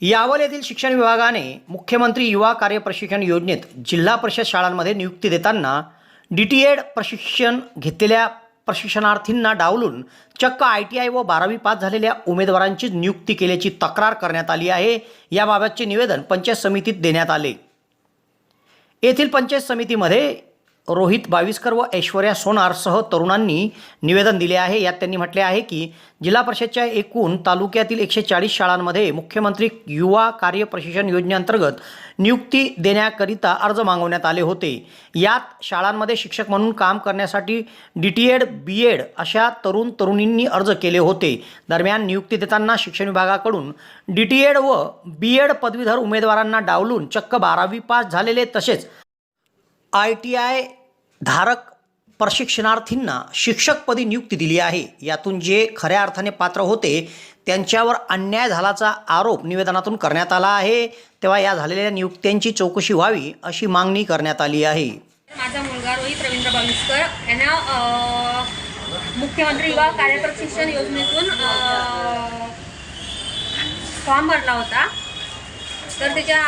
यावल येथील शिक्षण विभागाने मुख्यमंत्री युवा कार्य प्रशिक्षण योजनेत जिल्हा परिषद शाळांमध्ये नियुक्ती देताना डी टी एड प्रशिक्षण घेतलेल्या प्रशिक्षणार्थींना डावलून चक्क आय टी आय व बारावी पास झालेल्या उमेदवारांचीच नियुक्ती केल्याची तक्रार करण्यात आली आहे. याबाबतचे निवेदन पंचायत समितीत देण्यात आले. येथील पंचायत समितीमध्ये रोहित बाविस्कर व ऐश्वर्या सोनारसह तरुणांनी निवेदन दिले आहे. यात त्यांनी म्हटले आहे की जिल्हा परिषदच्या एकूण तालुक्यातील एकशे चाळीस शाळांमध्ये मुख्यमंत्री युवा कार्य प्रशिक्षण योजनेअंतर्गत नियुक्ती देण्याकरिता अर्ज मागवण्यात आले होते. यात शाळांमध्ये शिक्षक म्हणून काम करण्यासाठी D T Ed B Ed अशा तरुण तरुणींनी अर्ज केले होते. दरम्यान नियुक्ती देताना शिक्षण विभागाकडून डी टी एड व बी एड पदवीधर उमेदवारांना डावलून चक्क बारावी पास झालेले तसेच आय टी आय धारक प्रशिक्षणार्थींना शिक्षकपदी नियुक्ती दिली आहे. यातून जे खऱ्या अर्थाने पात्र होते त्यांच्यावर अन्याय झाल्याचा आरोप निवेदनातून करण्यात आला आहे. तेव्हा या झालेल्या नियुक्त्यांची चौकशी व्हावी अशी मागणी करण्यात आली आहे. माझा मुलगा रोहित रवींद्र बाविस्कर यांना मुख्यमंत्री युवा कार्यप्रशिक्षण योजनेतून फॉर्म भरला होता. तर त्याच्या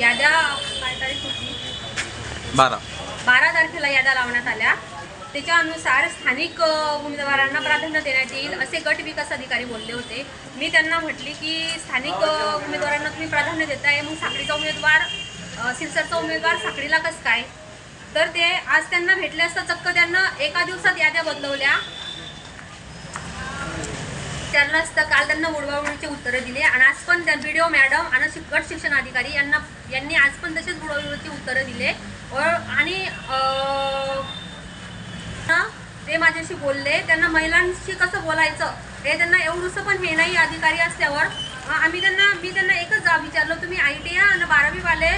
याद्या काय तारीख होती. बारा. बारा तारखेला याद्या लावण्यात आल्या. त्याच्यानुसार स्थानिक उमेदवारांना प्राधान्य देण्यात येईल असे गट विकास अधिकारी बोलले होते. मी त्यांना म्हटले की स्थानिक उमेदवारांना तुम्ही प्राधान्य देताय मग साखळीचा उमेदवार सिलसरचा उमेदवार साखळीला कसं काय? तर ते आज त्यांना भेटले असता चक्क त्यांना एका दिवसात याद्या बदलवल्या. त्यांना असतं काल त्यांना उडवाउडीचे उत्तरं दिले. आणि आज पण त्या बी मॅडम आणि गट शिक्षण अधिकारी यांना यांनी आज पण तसेच उडवाउडीचे उत्तरं दिले. व- आणि ते माझ्याशी बोलले. त्यांना महिलांशी कसं बोलायचं? हे त्यांना एवढंसं पण हे नाही अधिकारी असल्यावर. आम्ही त्यांना मी त्यांना एकच जाब विचारलं तुम्ही आय टी आणि बारावीवाले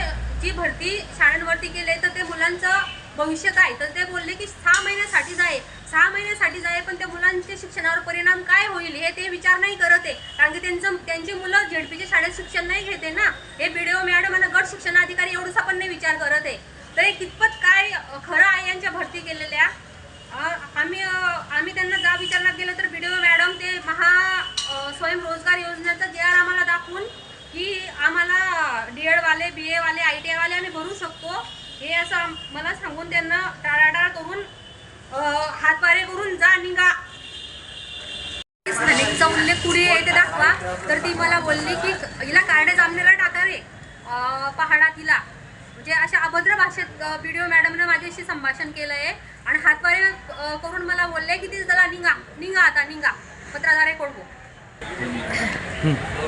जी भरती शाळांवरती केले तर ते मुलांचं भविष्य काय? तर ते बोलले की सहा महिन्यासाठीच आहे सहा महिन्यासाठीच आहे पण त्या मुलांच्या शिक्षणावर परिणाम काय होईल हे ते विचार नाही करत आहे. कारण की त्यांचं त्यांची मुलं झेडपीच्या शाळेत शिक्षण नाही घेते ना. हे बीडीओ मॅडम आणि गट शिक्षण अधिकारी एवढंसा पण नाही विचार करत आहे. तर हे कितपत काय खरं आहे यांच्या भरती केलेल्या? आम्ही आम्ही त्यांना जा विचारण्यात गेलं तर बीडीओ मॅडम ते महा स्वयंरोजगार योजनेचा जे आर आम्हाला दाखवून की आम्हाला डी एडवाले बी एवाले आय टी आयवाले आम्ही भरू शकतो. हे असं मला सांगून त्यांना टाळाटाळ करून हातवारे करून जा. पुढे आहे ते दाखवा. तर ती मला बोलली की हिला कार्डे जामनेला टाका रे. पहाडा पहाडात हिला म्हणजे अशा अभद्र भाषेत व्हिडिओ मॅडमनं माझ्याशी संभाषण केलं आहे आणि हातवारे करून मला बोलले की ती चला निघा. निघा आता निघा. पत्राद्वारे कडवू हो?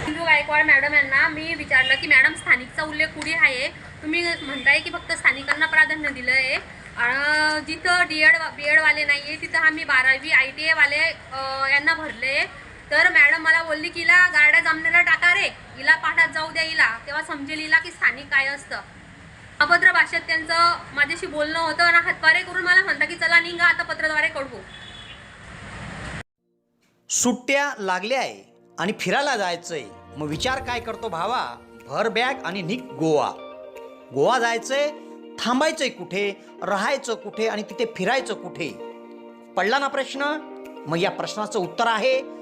सिंधू गायकवाड मॅडम यांना मी विचारलं की मॅडम स्थानिकचा उल्लेख कुठे आहे? तुम्ही म्हणताय की फक्त स्थानिकांना प्राधान्य दिलं आहे आणि जिथं डी एड बी एडवाले नाही आहे तिथं आम्ही बारावी आय टी एवाले यांना भरले. तर मॅडम मला बोलली की हिला गाड्या जमण्याला टाका रे. हिला पाठात जाऊ द्या हिला. तेव्हा समजेल हिला की स्थानिक काय असतं. अभद्र भाषेत त्यांचं माझ्याशी बोलणं होतं आणि हातवारे करून मला म्हणता की चला निघा आता पत्रद्वारे कळवू. सुट्ट्या लागल्या आहे आणि फिरायला जायचंय. मग विचार काय करतो भावा? भर बॅग आणि निघ गोवा. गोवा जायचंय थांबायचंय कुठे? राहायचं कुठे? आणि तिथे फिरायचं कुठे? पडला ना प्रश्न? मग या प्रश्नाचं उत्तर आहे